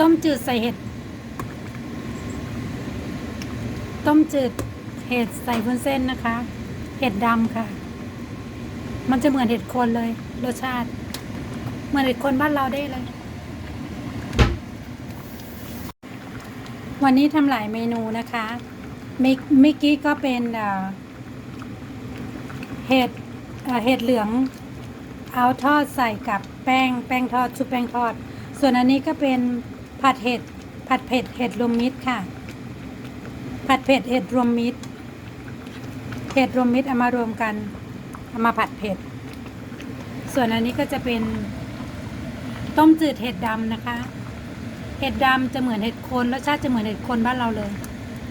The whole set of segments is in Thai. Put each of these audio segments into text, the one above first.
ต้มจืดใส่เห็ด ต้มจืดเห็ดใส่วุ้นเส้นนะคะ เห็ดดำค่ะ มันจะเหมือนเห็ดโคนเลย รสชาติ เหมือนเห็ดโคนบ้านเราได้เลย วันนี้ทำหลายเมนูนะคะเมเมื่อกี้ก็เป็นเห็ดเห็ดเหลืองเอาทอดใส่กับแป้งแป้งทอดชุบแป้งทอด ส่วนอันนี้ก็เป็น ผัดเห็ด ผัดเผ็ดเห็ดรวมมิตรค่ะ ผัดเผ็ดเห็ดรวมมิตร เห็ดรวมมิตรเอามารวมกัน เอามาผัดเผ็ด ส่วนอันนี้ก็จะเป็น ต้มจืดเห็ดดำนะคะ เห็ดดำจะเหมือนเห็ดโคนรสชาติจะเหมือนเห็ดโคนบ้านเราเลย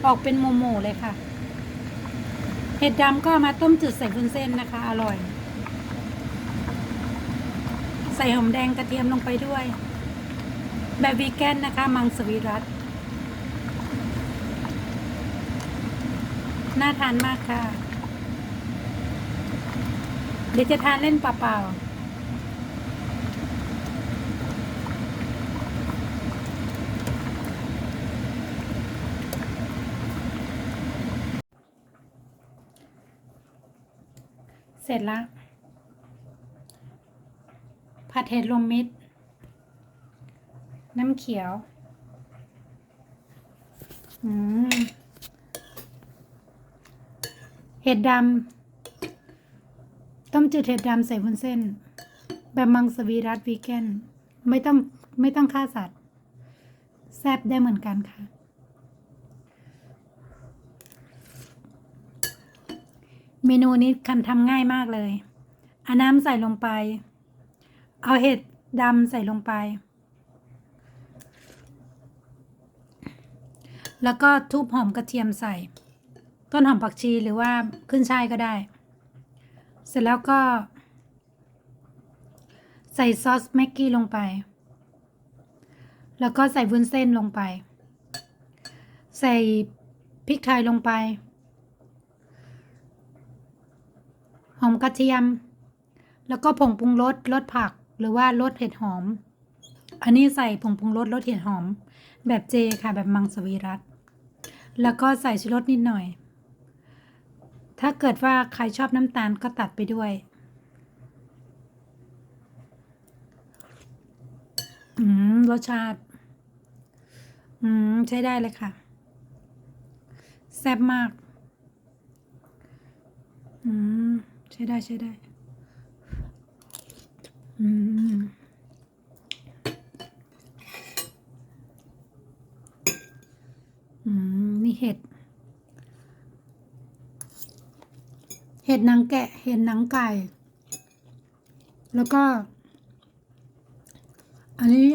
ออกเป็นโมโมเลยค่ะ เห็ดดำก็ามาต้มจืดใส่วุ้นเส้นนะคะ อร่อย ใส่หอมแดงกระเทียมลงไปด้วย แบบวีแกนนะคะ มังสวิรัตน่าทานมากค่ะ เดี๋ยวจะทานเล่นเปล่าๆเสร็จแล้วผัดเห็ดรวมมิตร น้ำเขียว อืม เห็ดดำ ต้มจืดเห็ดดำใส่วุ้นเส้น แบบมังสวิรัตวีแกน ไม่ต้องไม่ต้องฆ่าสัตว์ แซ่บได้เหมือนกันค่ะ เมนูนี้คันทำง่ายมากเลยเอาน้ำใส่ลงไป เอาเห็ดดำใส่ลงไป แล้วก็ทุบหอมกระเทียมใส่ ต้นหอมผักชีหรือว่าขึ้นช่ายก็ได้ เสร็จแล้วก็ ใส่ซอสแม็กกี้ลงไป แล้วก็ใส่วุ้นเส้นลงไป ใส่พริกไทยลงไป หอมกระเทียม แล้วก็ผงปรุงรสรสผักหรือว่ารสเห็ดหอม อันนี้ใส่ผงปรุงรสรสเห็ดหอม แบบเจค่ะแบบมังสวิรัต แล้วก็ใส่ชูรสนิดหน่อย ถ้าเกิดว่าใครชอบน้ำตาลก็ตัดไปด้วย อืม รสชาติ อืม ใช้ได้เลยค่ะ แซ่บมาก อืม ใช้ได้ใช้ได้ อืม อืม นี่เห็ด เห็ดนังแกะ เห็ดนังไก่ แล้วก็ อันนี้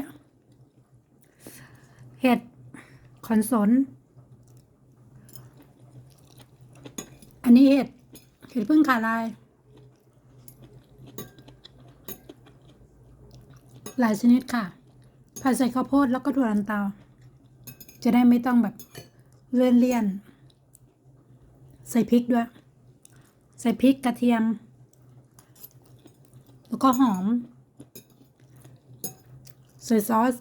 เห็ดขอนสน อันนี้เห็ด เห็ดพึ่งขาลาย หลายชนิดค่ะผัดใส่ข้าวโพดแล้วก็ถั่วลันเตา จะได้ไม่ต้องแบบ เลี่ยนเลี่ยนๆใส่พริกด้วย ใส่พริกกระเทียม แล้วก็หอม ใส่ซอส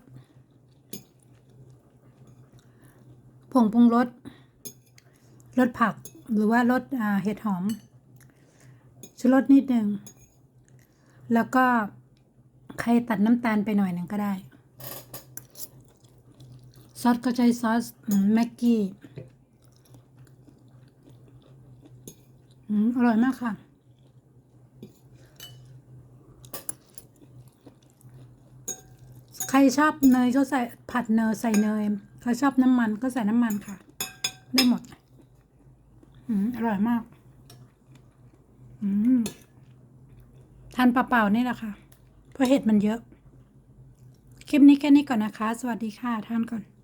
ผงปรุงรส รสผัก หรือว่ารสเห็ดหอมชูรสนิดหนึ่งแล้วก็ใครตัดน้ำตาลไปหน่อยหนึ่งก็ได้ ซอสก็ใช้ซอสแม็กกี้อร่อยมากค่ะ ใครชอบเนยก็ใส่ผัดเนยใส่เนย ใครชอบน้ำมันก็ใส่น้ำมันค่ะ ได้หมดอือร่อยมากอืทานเปล่าๆนี่แหละค่ะ เพราะเห็ดมันเยอะ คลิปนี้แค่นี้ก่อนนะคะ สวัสดีค่ะ ท่านก่อน